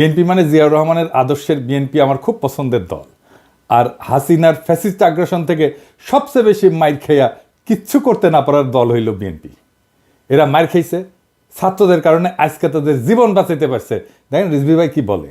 BNP মানে জিয়াউর রহমানের আদর্শের বিএনপি আমার খুব পছন্দের দল। আর হাসিনার ফ্যাসিস্ট আগ্রাসন থেকে সবচেয়ে বেশি মাইর খেয়া কিচ্ছু করতে না পারার দল হইল বিএনপি এরা মার খেয়েছে ছাত্রদের কারণে আজকে তাদের জীবন বাঁচাইতে পারছে। দেখেন রিজভি ভাই কি বলে?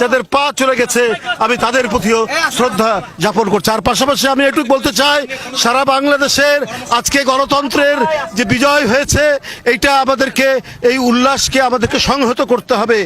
যাদের পা চলে গেছে, আমি তাদের প্রতিও শ্রদ্ধা যাপন করছি। আর পাশাপাশি আমি একটু বলতে চাই, সারা বাংলাদেশের আজকে গণতন্ত্রের যে বিজয় হয়েছে, এইটা আমাদেরকে, এই উল্লাসকে আমাদেরকে সংহত করতে হবে।